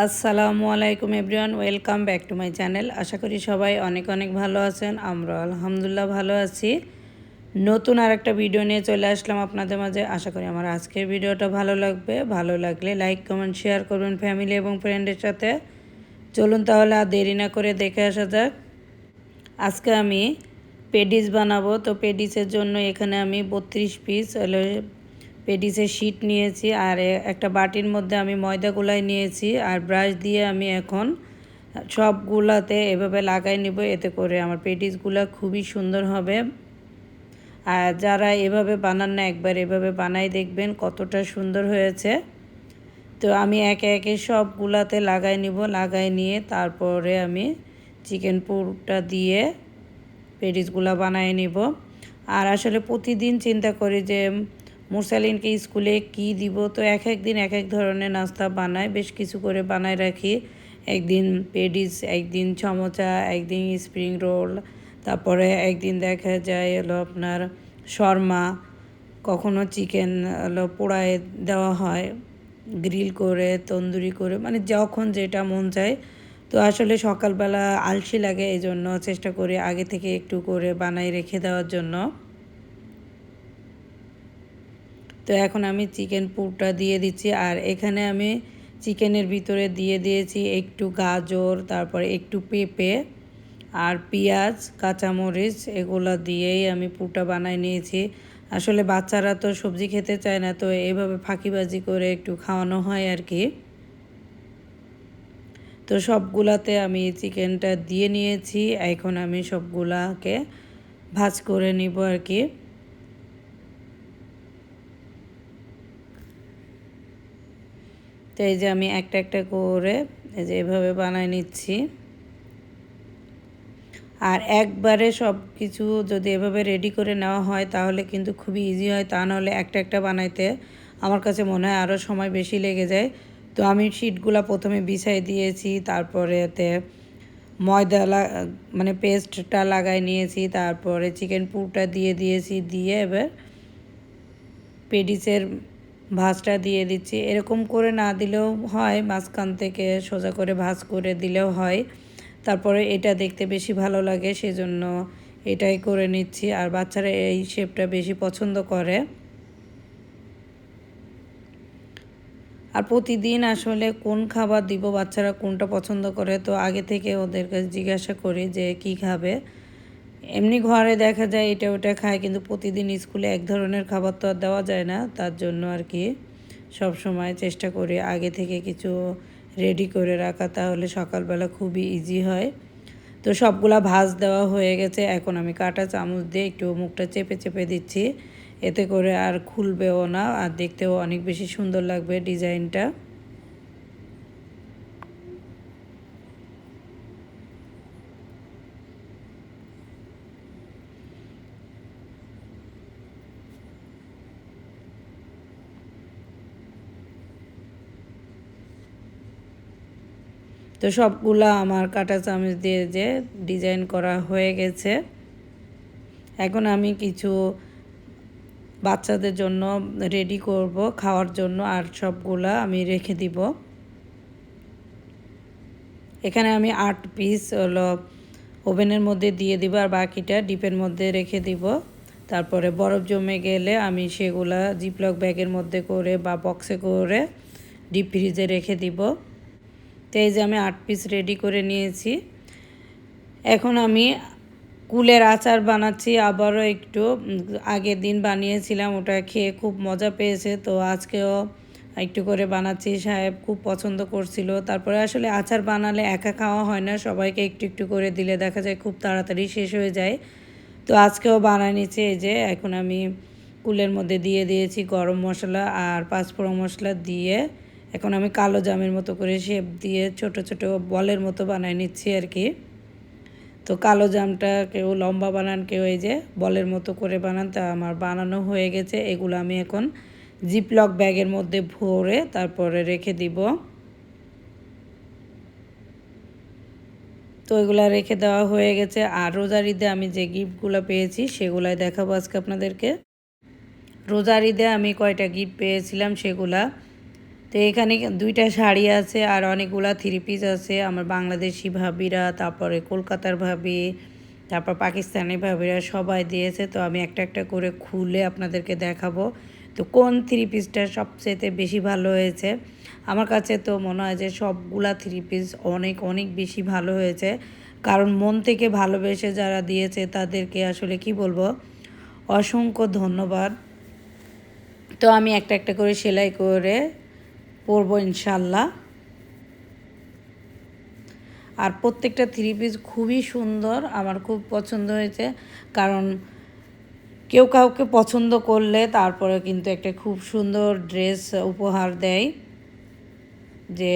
আসসালামু আলাইকুম everyone, welcome back to my channel. আশা করি সবাই অনেক অনেক ভালো আছেন আমরা আলহামদুলিল্লাহ ভালো আছি। নতুন আর একটা ভিডিও নিয়ে চলে আসলাম আপনাদের মাঝে। আশা করি আমার আজকের ভিডিওটা ভালো লাগবে। ভালো লাগলে লাইক, কমেন্ট, শেয়ার করবেন ফ্যামিলি এবং ফ্রেন্ডের সাথে। চলুন তাহলে আর দেরি না করে দেখে আসা যাক। আজকে আমি পেডিস বানাবো। তো পেডিসের জন্য এখানে আমি বত্রিশ পিস পেডিসের শিট নিয়েছি আর একটা বাটির মধ্যে আমি ময়দা গুলাই নিয়েছি আর ব্রাশ দিয়ে আমি এখন সবগুলাতে এভাবে লাগাই নিব, এতে করে আমার পেডিসগুলা খুবই সুন্দর হবে। আর যারা এভাবে বানান না, একবার এভাবে বানাই দেখবেন কতটা সুন্দর হয়েছে। তো আমি একে একে সবগুলাতে লাগাই নিব, লাগাই নিয়ে তারপরে আমি চিকেন পুরটা দিয়ে পেডিসগুলা বানাই নিব। আর আসলে প্রতিদিন চিন্তা করি যে মুরসালিনকে স্কুলে কি দিব? তো এক এক দিন এক এক ধরনের নাস্তা বানায়, বেশ কিছু করে বানায় রাখি। একদিন পেডিস, একদিন চমচা, একদিন স্প্রিং রোল, তারপরে একদিন দেখা যায় হলো আপনার শর্মা, কখনো চিকেন হলো পোড়ায় দেওয়া হয়, গ্রিল করে, তন্দুরি করে মানে যখন যেটা মন চায়। তো আসলে সকালবেলা আলসি লাগে এই জন্য চেষ্টা করি আগে থেকে একটু করে বানাই রেখে দেওয়ার জন্য। তো এখন আমি চিকেন পুরটা দিয়ে দিচ্ছি। আর এখানে আমি চিকেনের ভিতরে দিয়ে দিয়েছি একটু গাজর, তারপর একটু পেঁপে আর পেঁয়াজ, কাঁচামরিচ, এগুলো দিয়েই আমি পুরটা বানাই নিয়েছি। আসলে বাচ্চারা তো সবজি খেতে চায় না, তো এইভাবে ফাঁকিবাজি করে একটু খাওয়ানো হয় আর কি। তো সবগুলাতে আমি চিকেনটা দিয়ে নিয়েছি, এখন আমি সবগুলাকে ভাজ করে নিব আর কি। এই যে আমি একটা একটা করে এই যে এভাবে বানাই নিচ্ছি। আর একবারে সব কিছু যদি এভাবে রেডি করে নেওয়া হয় তাহলে কিন্তু খুবই ইজি হয়, তা নাহলে একটা একটা বানাইতে আমার কাছে মনে হয় আরও সময় বেশি লেগে যায়। তো আমি শিটগুলো প্রথমে বিছাই দিয়েছি, তারপরে এতে ময়দা মানে পেস্টটা লাগাই নিয়েছি, তারপরে চিকেন পুরটা দিয়ে দিয়েছি, দিয়ে এবার পেডিসের ভাজটা দিয়ে দিচ্ছি। এরকম করে না দিলেও হয়, মাঝখান থেকে সোজা করে ভাজ করে দিলেও হয়। তারপরে এটা দেখতে বেশি ভালো লাগে, সেজন্য এটাই করে নিচ্ছি। আর বাচ্চারা এই শেপটা বেশি পছন্দ করে। আর প্রতিদিন আসলে কোন খাবার দিব, বাচ্চারা কোনটা পছন্দ করে, তো আগে থেকে ওদের কাছে জিজ্ঞাসা করি যে কি খাবে। এমনি ঘরে দেখা যায় এটা ওটা খায়, কিন্তু প্রতিদিন স্কুলে এক ধরনের খাবার তো আর দেওয়া যায় না। তার জন্য আর কি সব সময় চেষ্টা করি আগে থেকে কিছু রেডি করে রাখা, তাহলে সকালবেলা খুবই ইজি হয়। তো সবগুলা ভাজ দেওয়া হয়ে গেছে, এখন আমি কাটা চামচ দিয়ে একটু মুখটা চেপে চেপে দিচ্ছি। এতে করে আর খুলবেও না, আর দেখতেও অনেক বেশি সুন্দর লাগবে ডিজাইনটা। তো সবগুলা আমার কাটা চামচ দিয়ে যে ডিজাইন করা হয়ে গেছে। এখন আমি কিছু বাচ্চাদের জন্য রেডি করব, খাওয়ার জন্য, আর সবগুলা আমি রেখে দিব। এখানে আমি আট পিস হলো ওভেনের মধ্যে দিয়ে দিব, আর বাকিটা ডিপের মধ্যে রেখে দিব। তারপরে বরফ জমে গেলে আমি সেগুলা জিপলক ব্যাগের মধ্যে করে বা বক্সে করে ডিপ ফ্রিজে রেখে দিব। তো এই যে আমি আট পিস রেডি করে নিয়েছি। এখন আমি কুলের আচার বানাচ্ছি, আবারও একটু আগের দিন বানিয়েছিলাম, ওটা খেয়ে খুব মজা পেয়েছে। তো আজকেও একটু করে বানাচ্ছি, সাহেব খুব পছন্দ করছিল। তারপরে আসলে আচার বানালে একা খাওয়া হয় না, সবাইকে একটু একটু করে দিলে দেখা যায় খুব তাড়াতাড়ি শেষ হয়ে যায়। তো আজকেও বানায় নিচ্ছে, এই যে এখন আমি কুলের মধ্যে দিয়ে দিয়েছি গরম মশলা আর পাঁচফোড়ন মশলা দিয়ে এখন আমি কালো জামের মতো করে শেপ দিয়ে ছোট ছোট বলের মতো বানাই নিচ্ছি আর কি। তো কালো জামটা কেউ লম্বা বানান, কেউ এই যে বলের মতো করে বানান, তা আমার বানানো হয়ে গেছে। এগুলো আমি এখন জিপলক ব্যাগের মধ্যে ভরে তারপরে রেখে দিব। তো এগুলা রেখে দেওয়া হয়ে গেছে। আর রোজার ঈদে আমি যে গিফটগুলো পেয়েছি, সেগুলাই দেখাবো আজকে আপনাদেরকে। রোজার ঈদে আমি কয়টা গিফট পেয়েছিলাম, সেগুলা তো এখানে দুইটা শাড়ি আছে আর অনেকগুলা থ্রি পিস আছে। আমার বাংলাদেশি ভাবিরা, তারপরে কলকাতার ভাবি, তারপর পাকিস্তানি ভাবিরা সবাই দিয়েছে। তো আমি একটা একটা করে খুলে আপনাদেরকে দেখাবো। তো কোন থ্রি পিসটা সবচেয়ে বেশি ভালো হয়েছে? আমার কাছে তো মনে হয় যে সবগুলা থ্রি পিস অনেক অনেক বেশি ভালো হয়েছে। কারণ মন থেকে ভালোবেসে যারা দিয়েছে, তাদেরকে আসলে কি বলব? অসংখ্য ধন্যবাদ। তো আমি একটা একটা করে সেলাই করে পরবো ইনশাল্লাহ আর প্রত্যেকটা থ্রি পিস খুবই সুন্দর, আমার খুব পছন্দ হয়েছে। কারণ কেউ কাউকে পছন্দ করলে তারপরে কিন্তু একটা খুব সুন্দর ড্রেস উপহার দেয়। যে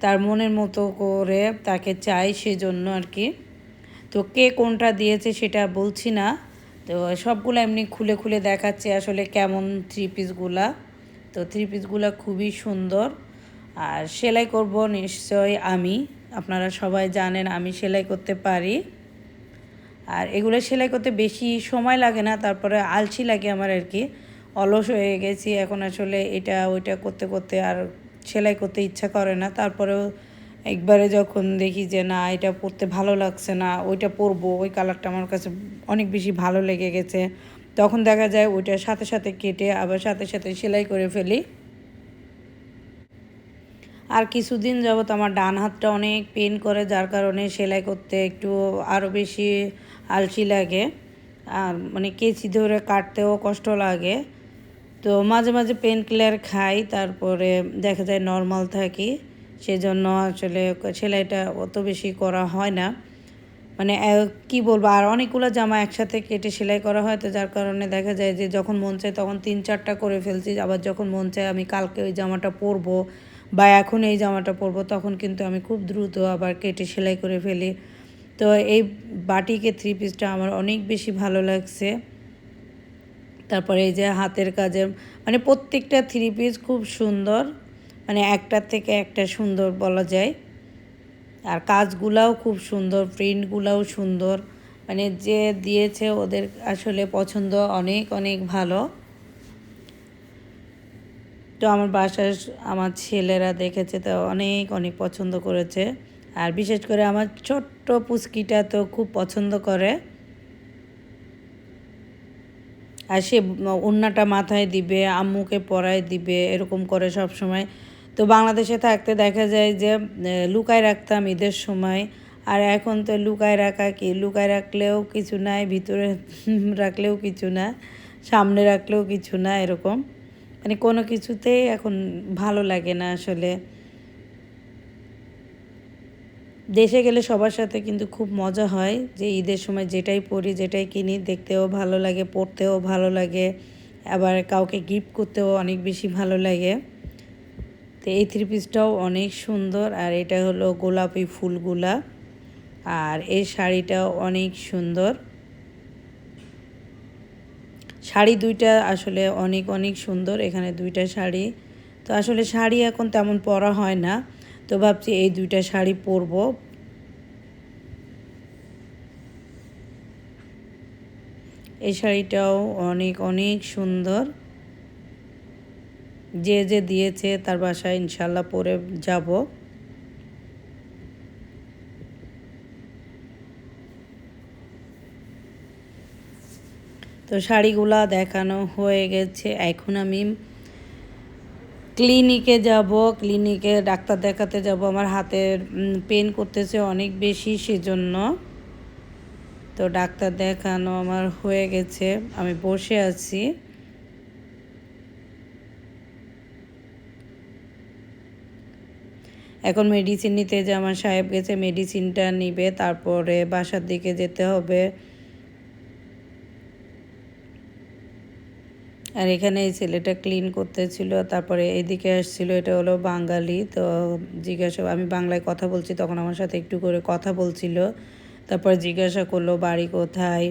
তার মনের মতো করে তাকে চাই সেজন্য আর কি তো কে কোনটা দিয়েছে সেটা বলছি না। তো সবগুলো এমনি খুলে খুলে দেখাচ্ছে আসলে কেমন থ্রি পিসগুলা তো থ্রি পিসগুলো খুবই সুন্দর। আর সেলাই করব নিশ্চয় আমি। আপনারা সবাই জানেন আমি সেলাই করতে পারি। আর এগুলো সেলাই করতে বেশি সময় লাগে না, তারপরে আলসি লাগে আমার আর কি। অলস হয়ে গেছি, এখন আসলে এটা ওইটা করতে করতে আর সেলাই করতে ইচ্ছা করে না। তারপরেও একবারে যখন দেখি যে না, এটা পরতে ভালো লাগছে না, ওইটা পরবো, ওই কালারটা আমার কাছে অনেক বেশি ভালো লেগে গেছে। তখন দেখা যায় ওইটার সাথে সাথে কেটে আবার সাথে সাথে সেলাই করে ফেলি। আর কিছুদিন যাবত আমার ডান হাতটা অনেক পেন করে, যার কারণে সেলাই করতে একটু আরও বেশি আলসি লাগে। আর মানে কেচি ধরে কাটতেও কষ্ট লাগে। তো মাঝে মাঝে পেন কিলার খাই, তারপরে দেখা যায় নর্মাল থাকি। সেজন্য আসলে সেলাইটা অত বেশি করা হয় না। মানে কি বলব, আর অনেকগুলো জামা একসাথে কেটে সেলাই করা হয়, তো যার কারণে দেখা যায় যে যখন মন চায় তখন তিন চারটা করে ফেলছি। আবার যখন মন চায় আমি কালকে ওই জামাটা পরবো বা এখন এই জামাটা পরবো, তখন কিন্তু আমি খুব দ্রুত আবার কেটে সেলাই করে ফেলি। তো এই বাটিকে থ্রি পিসটা আমার অনেক বেশি ভালো লাগছে। তারপরে এই যে হাতের কাজে মানে প্রত্যেকটা থ্রি পিস খুব সুন্দর মানে একটার থেকে একটা সুন্দর বলা যায়। আর কাজগুলাও খুব সুন্দর প্রিন্টগুলাও সুন্দর। মানে যে দিয়েছে ওদের আসলে পছন্দ অনেক অনেক ভালো। তো আমার বাসায় আমার ছেলেরা দেখেছে তো অনেক অনেক পছন্দ করেছে। আর বিশেষ করে আমার ছোট্ট পুচকিটা তো খুব পছন্দ করে। আর সে অন্যটা মাথায় দিবে, আম্মুকে পরায় দিবে, এরকম করে সব সময় তো বাংলাদেশে থাকতে দেখা যায় যে লুকায় রাখতাম ঈদের সময়। আর এখন তো লুকায় রাখা কি? লুকায় রাখলেও কিছু নাই, ভিতরে রাখলেও কিছু না, সামনে রাখলেও কিছু না, এরকম। মানে কোনো কিছুতেই এখন ভালো লাগে না আসলে। দেশে গেলে সবার সাথে কিন্তু খুব মজা হয় যে ঈদের সময় যেটাই পরি, যেটাই কিনি, দেখতেও ভালো লাগে, পড়তেও ভালো লাগে। আবার কাউকে গিফট করতেও অনেক বেশি ভালো লাগে। তো এই থ্রি পিসটাও অনেক সুন্দর আর এটা হলো গোলাপি ফুলগুলা। আর এই শাড়িটাও অনেক সুন্দর। শাড়ি দুইটা আসলে অনেক অনেক সুন্দর এখানে দুইটা শাড়ি। তো আসলে শাড়ি এখন তেমন পরা হয় না। তো ভাবছি এই দুইটা শাড়ি পরব। এই শাড়িটাও অনেক অনেক সুন্দর। যে যে দিয়েছে তার বাসায় ইনশাল্লাহ পরে যাব। তো শাড়িগুলা দেখানো হয়ে গেছে। এখন আমি ক্লিনিকে যাব। ক্লিনিকে ডাক্তার দেখাতে যাব। আমার হাতের পেন করতেছে অনেক বেশি সেজন্য। তো ডাক্তার দেখানো আমার হয়ে গেছে। আমি বসে আছি। এখন মেডিসিন নিতে যে আমার সাহেব গেছে মেডিসিনটা নিবে, তারপরে বাসার দিকে যেতে হবে। আর এখানে এই ছেলেটা ক্লিন করতেছিল, তারপরে এদিকে আসছিল, এটা হলো বাঙালি, তো জিজ্ঞাসা, আমি বাংলায় কথা বলছি, তখন আমার সাথে একটু করে কথা বলছিল। তারপর জিজ্ঞাসা করল, বাড়ি কোথায়?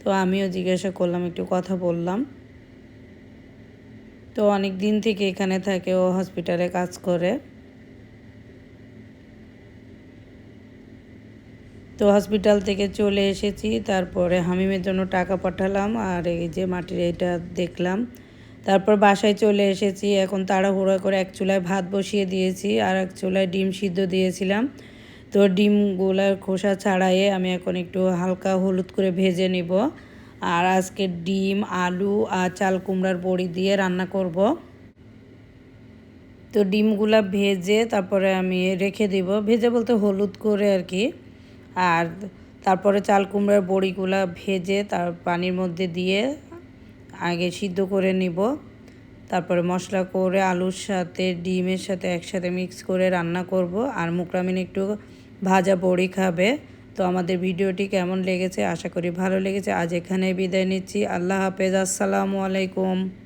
তো আমিও জিজ্ঞাসা করলাম, একটু কথা বললাম। তো অনেক দিন থেকে এখানে থাকে, ও হসপিটালে কাজ করে। তো হসপিটাল থেকে চলে এসেছি, তারপরে হামিমের জন্য টাকা পাঠালাম আর এই যে মাটির এটা দেখলাম। তারপর বাসায় চলে এসেছি, এখন তাড়াহুড়ো করে এক চুলায় ভাত বসিয়ে দিয়েছি আর এক চুলায় ডিম সিদ্ধ দিয়েছিলাম। তো ডিমগুলার খোসা ছাড়াইয়ে আমি এখন একটু হালকা হলুদ করে ভেজে নিব আর আজকে ডিম, আলু আর চাল কুমড়ার বড়ি দিয়ে রান্না করব। তো ডিমগুলা ভেজে তারপরে আমি রেখে দিব, ভেজে বলতে হলুদ করে আর কি। আর তারপরে চাল কুমড়ার বড়িগুলো ভেজে তার পানির মধ্যে দিয়ে আগে সিদ্ধ করে নিব। তারপরে মশলা করে আলুর সাথে, ডিমের সাথে একসাথে মিক্স করে রান্না করব। আর মুকরামিন একটু ভাজা বড়ি খাবে। তো আমাদের ভিডিওটি কেমন লেগেছে? আশা করি ভালো লেগেছে। আজ এখানে বিদায় নিচ্ছি। আল্লাহ হাফেজ। আসসালামু আলাইকুম।